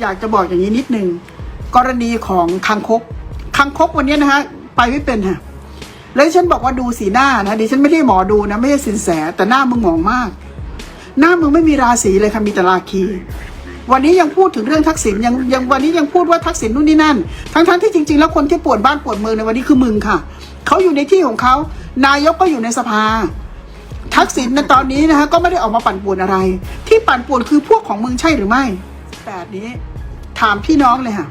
อยากจะบอกอย่างนี้นิดนึงกรณีของคังคกคังคกวันนี้นะฮะไปไม่เป็นฮะแล้วฉันบอกว่าดูสีหน้านะดิฉันไม่ได้หมอดูนะไม่ใช่สินแส แต่หน้ามึงหมองมาก หน้ามึงไม่มีราศีเลยค่ะมีแต่ราคี วันนี้ยังพูดถึงเรื่องทักษิณยังยังวันนี้ยังพูดว่าทักษิณนู่นนี่นั่น ทั้งทั้งๆที่จริง ๆ แล้วคนที่ปวดบ้านปวดเมืองในวันนี้คือมึงค่ะเขาอยู่ในที่ของเขานายกก็อยู่ในสภา ทักษิณในตอนนี้นะฮะก็ไม่ได้ออกมาปั่นป่วนอะไร ที่ปั่นป่วนคือพวกของมึงใช่หรือไม่ แบบนี้ ถามพี่น้องเลยค่ะ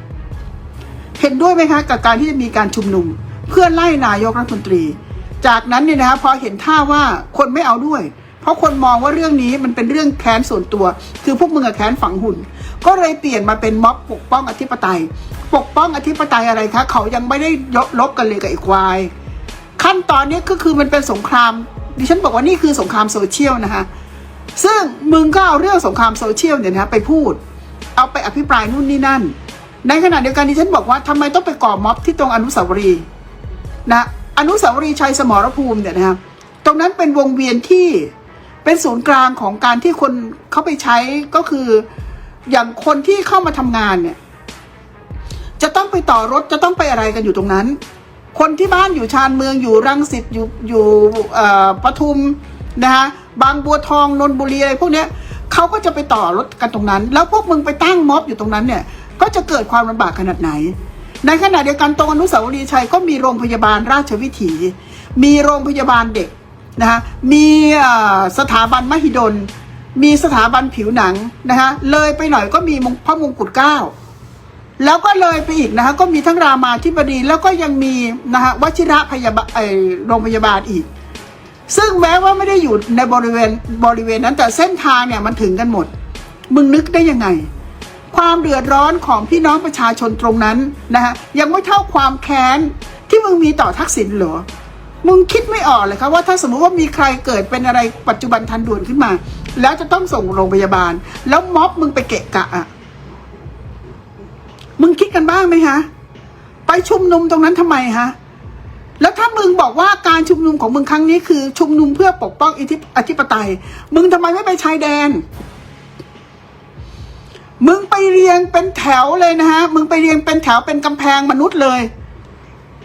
เห็นด้วยไหมคะ กับการที่จะมีการชุมนุม เพื่อไล่นายกรัฐมนตรี จากนั้นเนี่ยนะคะพอเห็นท่าว่าคนไม่เอาด้วย เพราะคนมองว่าเรื่องนี้มันเป็นเรื่องแค้นส่วนตัว คือพวกมึงอะแค้นฝังหุ่น ก็เลยเปลี่ยนมาเป็นม็อบปกป้องอธิปไตย ปกป้องอธิปไตยอะไรคะเขายังไม่ได้ยกลบกันเลยกับไอ้ควาย ขั้นตอนนี้ก็คือมันเป็นสงครามดิฉันบอกว่านี่คือสงครามโซเชียลนะคะซึ่งมึงก็เอาเรื่องสงครามโซเชียลเนี่ยนะไปพูด ไปอภิปรายนู่นนี่นั่น ในขณะเดียวกันดิฉันบอกว่าทำไมต้องไปก่อม็อบที่ตรงอนุสาวรีย์นะอนุสาวรีย์ชัยสมรภูมิเนี่ยนะครับตรงนั้นเป็นวงเวียนที่เป็นศูนย์กลางของการที่คนเขาไปใช้ก็คืออย่างคนที่เข้ามาทำงานเนี่ย จะต้องไปต่อรถจะต้องไปอะไรกันอยู่ตรงนั้น คนที่บ้านอยู่ชานเมืองอยู่รังสิตอยู่อยู่ปทุมนะฮะบางบัวทองนนทบุรีอะไรพวกเนี้ย เขาก็จะไปต่อรถกันตรงนั้น แล้วพวกมึงไปตั้งม็อบอยู่ตรงนั้นเนี่ย ก็จะเกิดความลำบากขนาดไหน ในขณะเดียวกันตรงอนุสาวรีย์ชัยก็มีโรงพยาบาลราชวิถี มีโรงพยาบาลเด็กนะฮะมีสถาบันมหิดล มีสถาบันผิวหนังนะฮะเลยไปหน่อยก็มีพระมงกุฎเกล้าแล้วก็เลยไปอีกนะคะก็มีทั้งรามาธิบดีแล้วก็ยังมีนะคะวชิระพยาบาลโรงพยาบาลอีก ซึ่งแม้ว่าไม่ได้อยู่ในบริเวณบริเวณนั้นแต่เส้นทางเนี่ยมันถึงกันหมด มึงนึกได้ยังไง ความเดือดร้อนของพี่น้องประชาชนตรงนั้นนะคะยังไม่เท่าความแค้นที่มึงมีต่อทักษิณเหรอมึงคิดไม่ออกเลยครับว่าถ้าสมมุติว่ามีใครเกิดเป็นอะไรปัจจุบันทันด่วนขึ้นมา แล้วจะต้องส่งโรงพยาบาล แล้วม็อบมึงไปเกะกะอะมึงคิดกันบ้างไหมฮะไปชุมนุมตรงนั้นทำไมฮะ แล้วถ้ามึงบอกว่าการชุมนุมของมึงครั้งนี้คือ ชุมนุมเพื่อปกป้องอิทธิอธิปไตย มึงทำไมไม่ไปชายแดน มึงไปเรียงเป็นแถวเลยนะฮะ มึงไปเรียงเป็นแถวเป็นกำแพงมนุษย์เลย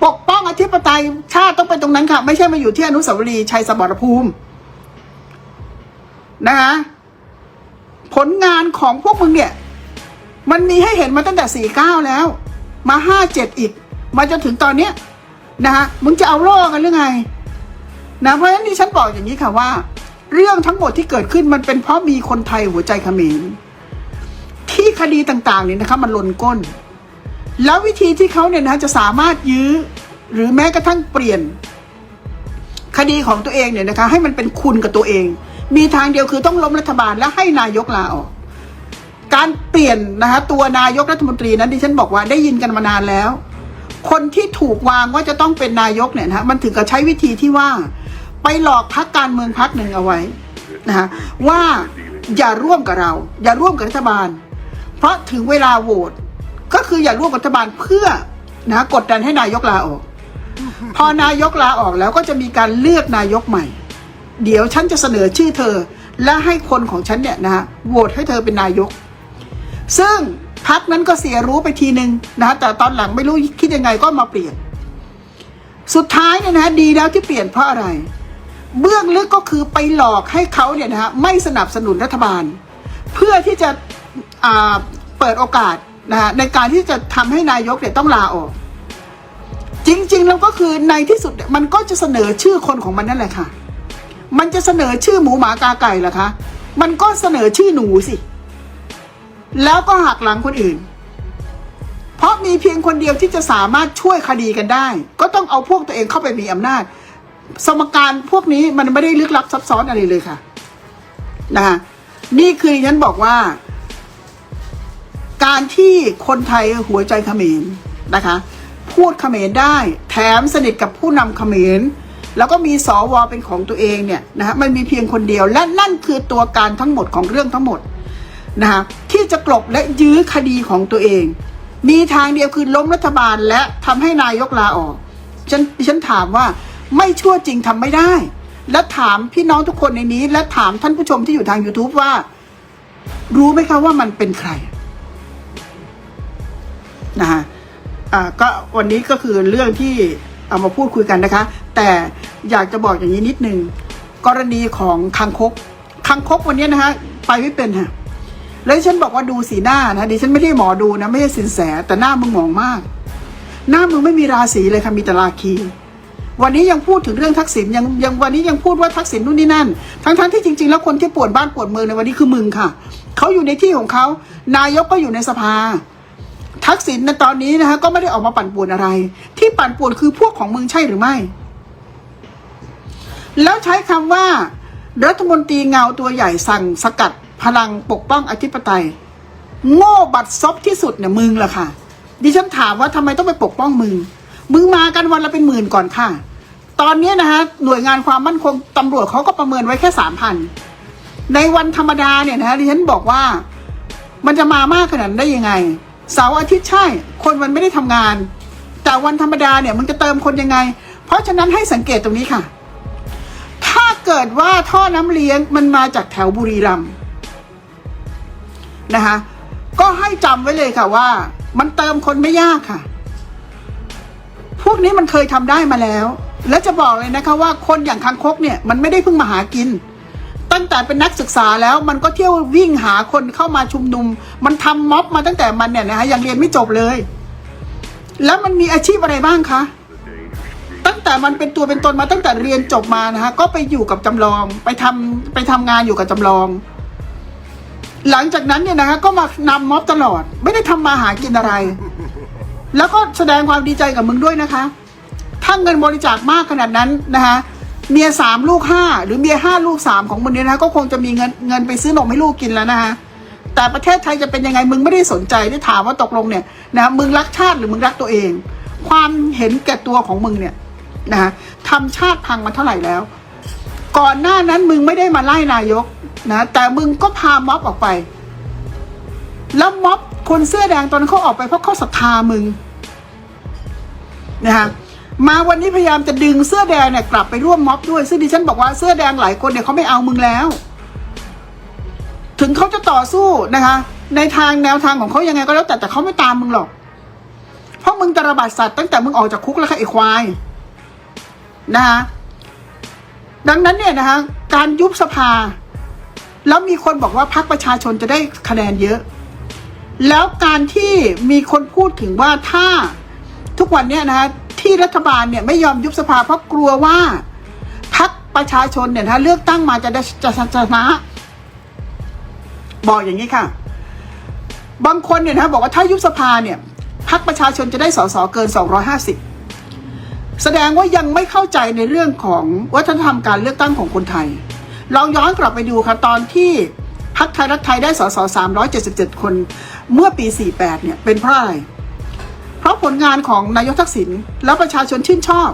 ปกป้องอธิปไตยชาติต้องเป็นตรงนั้นค่ะ ไม่ใช่มาอยู่ที่อนุสาวรีย์ชัยสมรภูมินะฮะผลงานของพวกมึงเนี่ย มันมีให้เห็นมาตั้งแต่สี่เก้าแล้ว มาห้าเจ็ดอีก มาจนถึงตอนเนี้ย นะฮะมึงจะเอาโล่กันหรือไงนะเพราะฉะนั้นดิฉันบอกอย่างนี้ค่ะว่า เรื่องทั้งหมดที่เกิดขึ้นมันเป็นเพราะมีคนไทยหัวใจเขมรที่คดีต่างๆเนี่ยนะคะมันลนก้น แล้ววิธีที่เขาเนี่ยนะจะสามารถยื้อ หรือแม้กระทั่งเปลี่ยน คดีของตัวเองเนี่ยนะคะให้มันเป็นคุณกับตัวเอง มีทางเดียวคือต้องล้มรัฐบาลและให้นายกลาออกการเปลี่ยนนะคะตัวนายกรัฐมนตรีนั้นดิฉันบอกว่าได้ยินกันมานานแล้ว คนที่ถูกวางว่าจะต้องเป็นนายกเนี่ยนะมันถึงกับใช้วิธีที่ว่า ไปหลอกพักการเมืองพักหนึ่งเอาไว้นะคะว่าอย่าร่วมกับเรา อย่าร่วมกับรัฐบาล เพราะถึงเวลาโหวตก็คืออย่าร่วมกับรัฐบาลเพื่อนะกดดันให้นายกลาออก พอนายกลาออกแล้วก็จะมีการเลือกนายกใหม่ เดี๋ยวฉันจะเสนอชื่อเธอ และให้คนของฉันเนี่ยนะฮะโหวตให้เธอเป็นนายก ซึ่ง พักนั้นก็เสียรู้ไปทีหนึ่งนะฮะแต่ตอนหลังไม่รู้คิดยังไงก็มาเปลี่ยน สุดท้ายเนี่ยนะฮะดีแล้วที่เปลี่ยนเพราะอะไร เบื้องลึกก็คือไปหลอกให้เขาเนี่ยนะฮะไม่สนับสนุนรัฐบาล เพื่อที่จะอ่าเปิดโอกาสนะฮะในการที่จะทำให้นายกเนี่ยต้องลาออก จริง ๆ แล้วก็คือในที่สุดมันก็จะเสนอชื่อคนของมันนั่นแหละค่ะ มันจะเสนอชื่อหมูหมากาไก่เหรอคะมันก็เสนอชื่อหนูสิ แล้วก็หักหลังคนอื่น เพราะมีเพียงคนเดียวที่จะสามารถช่วยคดีกันได้ ก็ต้องเอาพวกตัวเองเข้าไปมีอำนาจ สมการพวกนี้มันไม่ได้ลึกลับซับซ้อนอะไรเลยค่ะนะคะนี่คือฉันบอกว่า การที่คนไทยหัวใจเขมรนะคะ พูดเขมรได้ แถมสนิทกับผู้นำเขมรแล้วก็มีสวเป็นของตัวเองเนี่ยนะฮะมันมีเพียงคนเดียว และนั่นคือตัวการทั้งหมดของเรื่องทั้งหมดนะคะ ที่จะกลบและยื้อคดีของตัวเอง มีทางเดียวคือล้มรัฐบาลและทำให้นายกลาออกฉันฉันถามว่าไม่ชั่วจริงทำไม่ได้ และถามพี่น้องทุกคนในนี้ และถามท่านผู้ชมที่อยู่ทาง YouTube ว่า รู้ไหมคะว่ามันเป็นใครนะฮะอ่าก็วันนี้ก็คือเรื่องที่เอามาพูดคุยกันนะคะ แต่อยากจะบอกอย่างนี้นิดนึง กรณีของคังคกคังคกวันนี้นะฮะไปไม่เป็นค่ะ แล้วฉันบอกว่าดูสีหน้านะดิฉันไม่ได้หมอดูนะไม่ใช่สินแสแต่หน้ามึงหมองมาก หน้ามึงไม่มีราศีเลยค่ะมีแต่ราคี วันนี้ยังพูดถึงเรื่องทักษิณยังยังวันนี้ยังพูดว่าทักษิณนู่นนี่นั่น ทั้งทั้งที่จริง ๆ แล้วคนที่ปวดบ้านปวดเมืองในวันนี้คือมึงค่ะเขาอยู่ในที่ของเขานายกก็อยู่ในสภา ทักษิณในตอนนี้นะฮะก็ไม่ได้ออกมาปั่นป่วนอะไร ที่ปั่นป่วนคือพวกของมึงใช่หรือไม่ แล้วใช้คำว่ารัฐมนตรีเงาตัวใหญ่สั่งสกัด พลังปกป้องอธิปไตย โง่บัดซบที่สุดเนี่ยมึงล่ะค่ะ ดิฉันถามว่าทำไมต้องไปปกป้องมึง มึงมากันวันละเป็นหมื่นก่อนค่ะ ตอนนี้นะฮะหน่วยงานความมั่นคงตำรวจเขาก็ประเมินไว้แค่สามพันในวันธรรมดาเนี่ยนะฮะดิฉันบอกว่า มันจะมามากขนาดนั้นได้ยังไง เสาร์อาทิตย์ใช่ คนมันไม่ได้ทำงาน แต่วันธรรมดาเนี่ยมันจะเติมคนยังไง เพราะฉะนั้นให้สังเกตตรงนี้ค่ะ ถ้าเกิดว่าท่อน้ำเลี้ยงมันมาจากแถวบุรีรัมย์ นะคะ ก็ให้จำไว้เลยค่ะว่า มันเติมคนไม่ยากค่ะ พวกนี้มันเคยทำได้มาแล้ว และจะบอกเลยนะคะว่าคนอย่างคังคกเนี่ยมันไม่ได้เพิ่งมาหากิน ตั้งแต่เป็นนักศึกษาแล้วมันก็เที่ยววิ่งหาคนเข้ามาชุมนุม มันทำม็อบมาตั้งแต่มันเนี่ยนะคะยังเรียนไม่จบเลย แล้วมันมีอาชีพอะไรบ้างคะตั้งแต่มันเป็นตัวเป็นตนมาตั้งแต่เรียนจบมานะคะก็ไปอยู่กับจำลองไปทำไปทำงานอยู่กับจำลอง หลังจากนั้นเนี่ยนะคะก็มานำม็อบตลอด ไม่ได้ทำมาหากินอะไร แล้วก็แสดงความดีใจกับมึงด้วยนะคะถ้าเงินบริจาคมากขนาดนั้นนะคะเมียสามลูกห้าหรือเมียห้าลูกสามของมึงเนี่ยนะคะก็คงจะมีเงินเงินไปซื้อนมให้ลูกกินแล้วนะคะแต่ประเทศไทยจะเป็นยังไงมึงไม่ได้สนใจได้ถามว่าตกลงเนี่ยนะมึงรักชาติหรือมึงรักตัวเอง ความเห็นแก่ตัวของมึงเนี่ยนะะทำชาติพังมาเท่าไหร่แล้ว ก่อนหน้านั้นมึงไม่ได้มาไล่นายกนะแต่มึงก็พาม็อบออกไป แล้วม็อบคนเสื้อแดงตอนนั้นเขาออกไปเพราะเขาศรัทธามึงนะคะมาวันนี้พยายามจะดึงเสื้อแดงเนี่ยกลับไปร่วมม็อบด้วย ซึ่งดิฉันบอกว่าเสื้อแดงหลายคนเนี่ยเขาไม่เอามึงแล้ว ถึงเขาจะต่อสู้นะคะ ในทางแนวทางของเขายังไงก็แล้วแต่แต่เขาไม่ตามมึงหรอก เพราะมึงตระบาดสัตว์ตั้งแต่มึงออกจากคุกแล้วค่ะไอ้ควายนะคะ ดังนั้นเนี่ยนะคะการยุบสภา แล้วมีคนบอกว่าพรรคประชาชนจะได้คะแนนเยอะ แล้วการที่มีคนพูดถึงว่าถ้าทุกวันเนี่ยนะคะที่รัฐบาลเนี่ยไม่ยอมยุบสภาเพราะกลัวว่าพรรคประชาชนเนี่ยนะคะเลือกตั้งมาจะได้จะชนะบอกอย่างนี้ค่ะ บางคนเนี่ยนะบอกว่าถ้ายุบสภาเนี่ยพรรคประชาชนจะได้สสเกิน 250 แสดงว่ายังไม่เข้าใจในเรื่องของวัฒนธรรมการเลือกตั้งของคนไทย ลองย้อนกลับไปดูค่ะตอนที่พรรคไทยรักไทยได้สส377 คน เมื่อปี 48 เนี่ยเป็นเพราะอะไร เพราะผลงานของนายกทักษิณแล้วประชาชนชื่นชอบ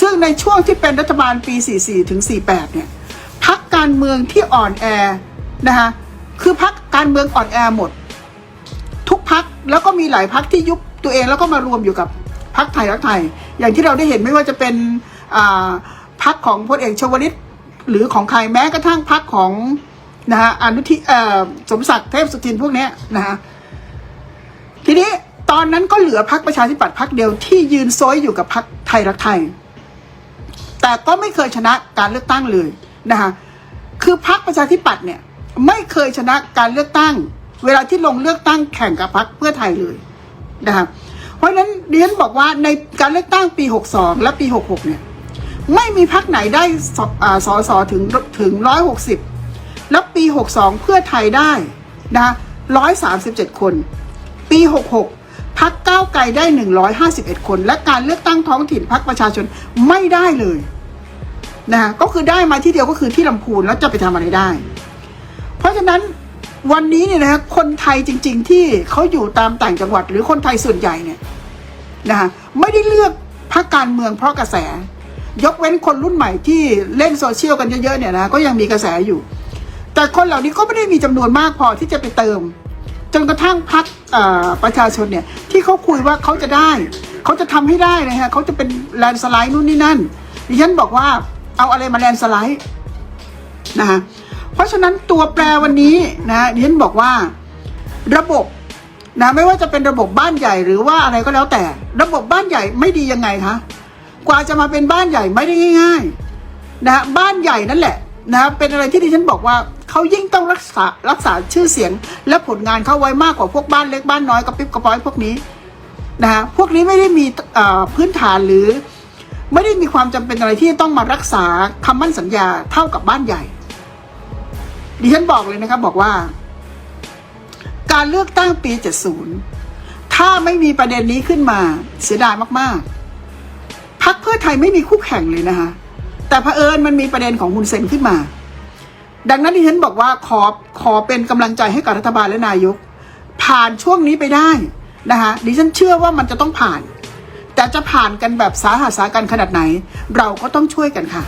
ซึ่งในช่วงที่เป็นรัฐบาลปี 44 ถึง 48 เนี่ยพักการเมืองที่อ่อนแอนะคะคือพักการเมืองอ่อนแอหมด ทุกพักแล้วก็มีหลายพักที่ยุบตัวเองแล้วก็มารวมอยู่กับ พักไทยรักไทย อย่างที่เราได้เห็นไม่ว่าจะเป็นพักของพลเอกชวลิตหรือของใครแม้กระทั่งพักของนะฮะอนุทิสมศักดิ์เทพสุทินพวกนี้นะฮะทีนี้ตอนนั้นก็เหลือพักประชาธิปัตย์พักเดียวที่ยืนโซยอยู่กับพักไทยรักไทย แต่ก็ไม่เคยชนะการเลือกตั้งเลยนะคะคือพักประชาธิปัตย์เนี่ยไม่เคยชนะการเลือกตั้ง เวลาที่ลงเลือกตั้งแข่งกับพักเพื่อไทยเลยนะคะ เพราะฉะนั้นดิฉันบอกว่าในการเลือกตั้งปี 62 และปี 66 เนี่ย ไม่มีพักไหนได้สอสอสอถึงถึง 160 แล้วปี 62 เพื่อไทยได้นะ137 คน ปี 66 พักก้าวไกลได้ 151 คน และการเลือกตั้งท้องถิ่นพักประชาชนไม่ได้เลยนะก็คือได้มาที่เดียวก็คือที่ลำพูนแล้วจะไปทำอะไรได้ เพราะฉะนั้น วันนี้เนี่ยนะคนไทยจริง ๆ ที่เขาอยู่ตามต่างจังหวัด หรือคนไทยส่วนใหญ่เนี่ยนะคะไม่ได้เลือกพรรคการเมืองเพราะกระแส ยกเว้นคนรุ่นใหม่ที่เล่นโซเชียลกันเยอะๆเนี่ยนะก็ยังมีกระแสอยู่ แต่คนเหล่านี้ก็ไม่ได้มีจำนวนมากพอที่จะไปเติม จนกระทั่งพรรคประชาชนเนี่ยที่เขาคุยว่าเขาจะได้เขาจะทำให้ได้นะฮะเขาจะเป็นแลนสไลด์นู่นนี่นั่นดิฉันบอกว่าเอาอะไรมาแลนสไลด์นะคะ เพราะฉะนั้นตัวแปรวันนี้นะดิฉันบอกว่าระบบนะไม่ว่าจะเป็นระบบบ้านใหญ่หรือว่าอะไรก็แล้วแต่ ระบบบ้านใหญ่ไม่ดียังไงคะกว่าจะมาเป็นบ้านใหญ่ไม่ได้ง่าย ๆ นะบ้านใหญ่นั่นแหละนะเป็นอะไรที่ดิฉันบอกว่าเขายิ่งต้องรักษารักษาชื่อเสียง และผลงานเข้าไว้มากกว่าพวกบ้านเล็กบ้านน้อยกระปิบกระปอยพวกนี้นะฮะพวกนี้ไม่ได้มีพื้นฐานหรือ ไม่ได้มีความจำเป็นอะไรที่ต้องมารักษาคำมั่นสัญญาเท่ากับบ้านใหญ่ ดิฉันบอกเลยนะครับบอกว่า การเลือกตั้งปี 70 ถ้าไม่มีประเด็นนี้ขึ้นมา เสียดายมากๆพักเพื่อไทยไม่มีคู่แข่งเลยนะคะแต่เผอิญมันมีประเด็นของฮุนเซนขึ้นมา ดังนั้นดิฉันบอกว่าขอขอเป็นกำลังใจให้กับรัฐบาลและนายก ผ่านช่วงนี้ไปได้นะคะดิฉันเชื่อว่ามันจะต้องผ่าน แต่จะผ่านกันแบบสาหัสสากันขนาดไหน เราก็ต้องช่วยกันค่ะ